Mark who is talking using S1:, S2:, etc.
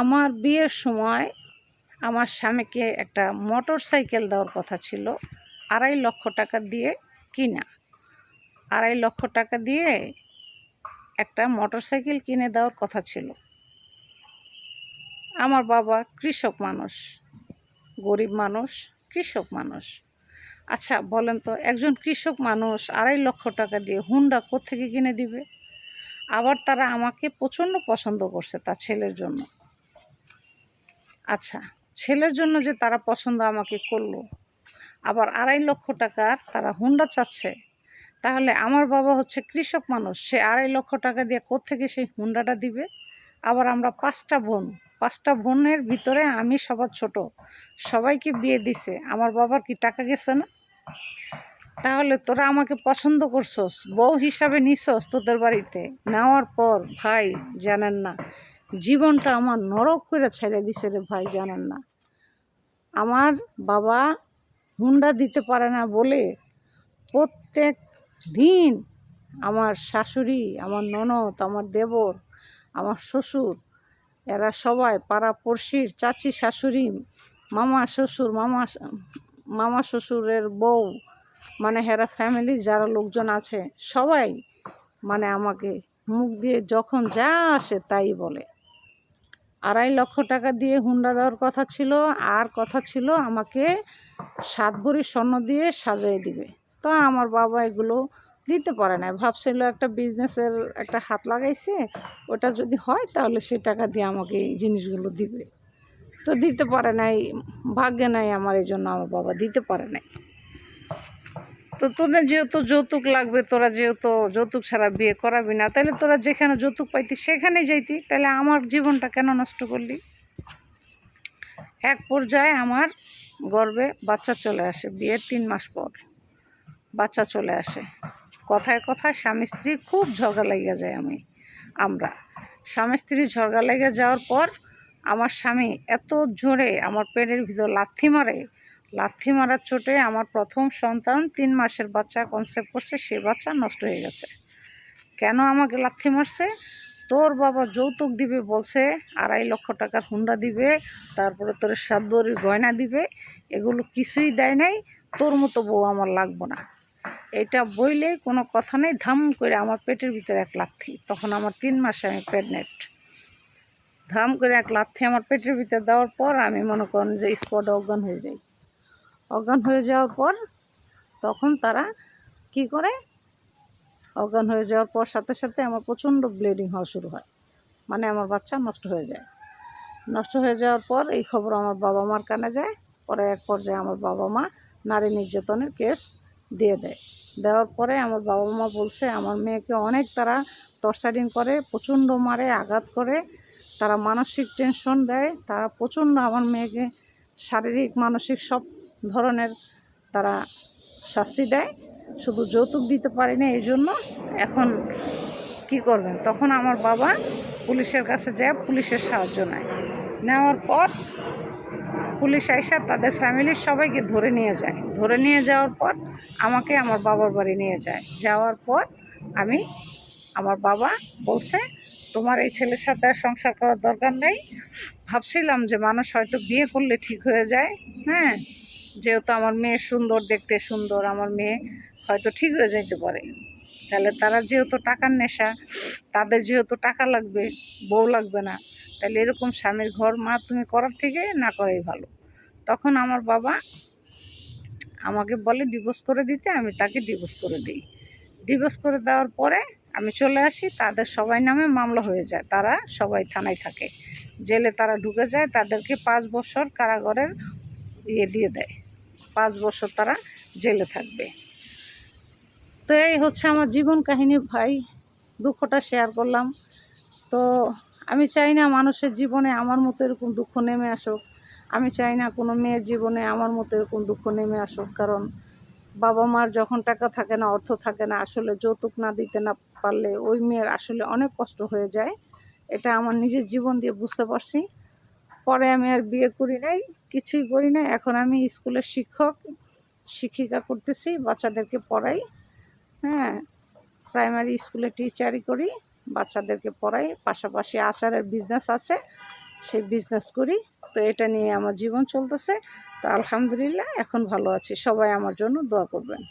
S1: আমার বিয়ের সময় আমার স্বামীকে একটা মোটর সাইকেল দেওয়ার কথা ছিল, আড়াই লক্ষ টাকা দিয়ে কিনা। আড়াই লক্ষ টাকা দিয়ে একটা মোটর সাইকেল কিনে দেওয়ার কথা ছিল। আমার বাবা কৃষক মানুষ, গরিব মানুষ, কৃষক মানুষ। আচ্ছা বলেন তো, একজন কৃষক মানুষ আড়াই লক্ষ টাকা দিয়ে হুন্ডা কোত্থেকে কিনে দিবে? আবার তারা আমাকে প্রচণ্ড পছন্দ করছে তার ছেলের জন্য। আচ্ছা ছেলের জন্য যে তারা পছন্দ আমাকে করল, আবার আড়াই লক্ষ টাকার তারা হুন্ডা চাচ্ছে, তাহলে আমার বাবা হচ্ছে কৃষক মানুষ, সে আড়াই লক্ষ টাকা দিয়ে কোত্থেকে সেই হুন্ডাটা দিবে? আবার আমরা পাঁচটা বোন, পাঁচটা বোনের ভিতরে আমি সবার ছোট, সবাইকে বিয়ে দিছে, আমার বাবার কি টাকা গেছে না? তাহলে তোরা আমাকে পছন্দ করছস, বউ হিসাবে নিছস তোদের বাড়িতে, নেওয়ার পর ভাই জানেন না জীবনটা আমার নরক করে ছেড়ে দিছে রে ভাই, জানেন না। আমার বাবা হুন্ডা দিতে পারে না বলে প্রত্যেক দিন আমার শাশুড়ি, আমার ননদ, আমার দেবর, আমার শ্বশুর, এরা সবাই পাড়া পড়শির চাচি, শাশুড়ি, মামা, শ্বশুর, মামা মামা শ্বশুরের বউ মানে হেরা ফ্যামিলির যারা লোকজন আছে, সবাই মানে আমাকে মুখ দিয়ে যখন যা আসে তাই বলে। আড়াই লক্ষ টাকা দিয়ে হুন্ডা দেওয়ার কথা ছিল, আর কথা ছিল আমাকে সাত ভরি স্বর্ণ দিয়ে সাজিয়ে দিবে। তা আমার বাবা এগুলো দিতে পারে না ভাবছিল একটা বিজনেসের একটা হাত লাগাইছে, ওটা যদি হয় তাহলে সে টাকা দিয়ে আমাকে এই জিনিসগুলো দিবে। তো দিতে পারে নাই, ভাগ্যে নাই আমার, এই জন্য আমার বাবা দিতে পারে নাই। তো তোদের যেহেতু যৌতুক লাগবে, তোরা যেহেতু যৌতুক ছাড়া বিয়ে করাবি না, তাহলে তোরা যেখানে যৌতুক পাইতি সেখানে যাইতি। তাহলে আমার জীবনটা কেন নষ্ট করলি? এক পর্যায়ে আমার গর্বে বাচ্চা চলে আসে, বিয়ের তিন মাস পর বাচ্চা চলে আসে। কথায় কথায় স্বামী স্ত্রী খুব ঝগড়া লেগে যায় আমি, আমরা। স্বামী স্ত্রী ঝগড়া লেগে যাওয়ার পর আমার স্বামী এত জোরে আমার পেটের ভিতর লাথি মারে লাথি মারার চোটে আমার প্রথম সন্তান তিন মাসের বাচ্চা কনসেপ্ট করছে, সে বাচ্চা নষ্ট হয়ে গেছে। কেন আমাকে লাথি মারছে? তোর বাবা যৌতুক দিবে বলছে, আড়াই লক্ষ টাকার হুন্ডা দিবে, তারপরে তোর সাতদরির গয়না দিবে, এগুলো কিছুই দেয় নাই, তোর মতো বউ আমার লাগবো না। এটা বইলে কোনো কথা নেই, ধাম করে আমার পেটের ভিতরে এক লাথি, তখন আমার তিন মাসে আমি প্রেগনেন্ট ধাম করে এক লাথি আমার পেটের ভিতরে দেওয়ার পর আমি মনে করেন যে স্পট অজ্ঞান হয়ে যাই। অজ্ঞান হয়ে যাওয়ার পর তখন তারা কি করে? অজ্ঞান হয়ে যাওয়ার পর সাথে সাথে আমার প্রচণ্ড ব্লিডিং হওয়া শুরু হয়। মানে আমার বাচ্চা নষ্ট হয়ে যায়। নষ্ট হয়ে যাওয়ার পর এই খবর আমার বাবা মার কানে যায়। পরে এক পর্যায়ে আমার বাবা মা নারী নির্যাতনের কেস দিয়ে দেয়। দেওয়ার পরে আমার বাবা মা বলছে, আমার মেয়েকে অনেক তারা টর্চারিং করে, প্রচণ্ড মারে, আঘাত করে। তারা মানসিক টেনশন দেয়। তারা প্রচণ্ড আমার মেয়েকে শারীরিক, মানসিক সব ধরনের তারা শাস্তি দেয়। শুধু যৌতুক দিতে পারি না, এই জন্য এখন কি করবেন? তখন আমার বাবা পুলিশের কাছে যায়, পুলিশের সাহায্য নেয়। নেওয়ার পর পুলিশ আইসা তাদের ফ্যামিলির সবাইকে ধরে নিয়ে যায়। ধরে নিয়ে যাওয়ার পর আমাকে আমার বাবার বাড়ি নিয়ে যায়। যাওয়ার পর আমি আমার বাবা বলছে, তোমার এই ছেলের সাথে আর সংসার করার দরকার নেই। ভাবছিলাম যে মানুষ হয়তো বিয়ে করলে ঠিক হয়ে যায় হ্যাঁ? যেহেতু আমার মেয়ে সুন্দর, দেখতে সুন্দর, আমার মেয়ে হয়তো ঠিক হয়ে যাইতে পারে। তাহলে তারা যেহেতু টাকার নেশা, তাদের যেহেতু টাকা লাগবে, বউ লাগবে না, তাহলে এরকম স্বামীর ঘর মা তুমি করার থেকে না করাই ভালো। তখন আমার বাবা আমাকে বলে ডিভোর্স করে দিতে, আমি তাকে ডিভোর্স করে দিই। ডিভোর্স করে দেওয়ার পরে আমি চলে আসি, তাদের সবাই নামে মামলা হয়ে যায়, তারা সবাই থানায় থাকে। জেলে তারা ঢুকে যায়, তাদেরকে পাঁচ বছর কারাগারের ইয়ে দিয়ে দেয়। পাঁচ বছর তারা জেলে থাকবে। তো এই হচ্ছে আমার জীবন কাহিনী ভাই, দুঃখটা শেয়ার করলাম। তো আমি চাই না মানুষের জীবনে আমার মতো এরকম দুঃখ নেমে আসুক। আমি চাই না কোনো মেয়ের জীবনে আমার মতো এরকম দুঃখ নেমে আসুক। কারণ বাবা মার যখন টাকা থাকে না, অর্থ থাকে না, আসলে যৌতুক না দিতে না পারলে ওই মেয়ের আসলে অনেক কষ্ট হয়ে যায়। এটা আমার নিজের জীবন দিয়ে বুঝতে পারছি। পরে আমি আর বিয়ে করি নাই। কিছুই করি না। এখন আমি স্কুলের শিক্ষক, শিক্ষিকা করতেছি, বাচ্চাদেরকে পড়াই হ্যাঁ প্রাইমারি স্কুলে টিচারই করি, বাচ্চাদেরকে পড়াই, পাশাপাশি আচারের বিজনেস আছে, সেই বিজনেস করি। তো এটা নিয়ে আমার জীবন চলতেছে। তো আলহামদুলিল্লাহ, এখন ভালো আছি। সবাই আমার জন্য দোয়া করবেন।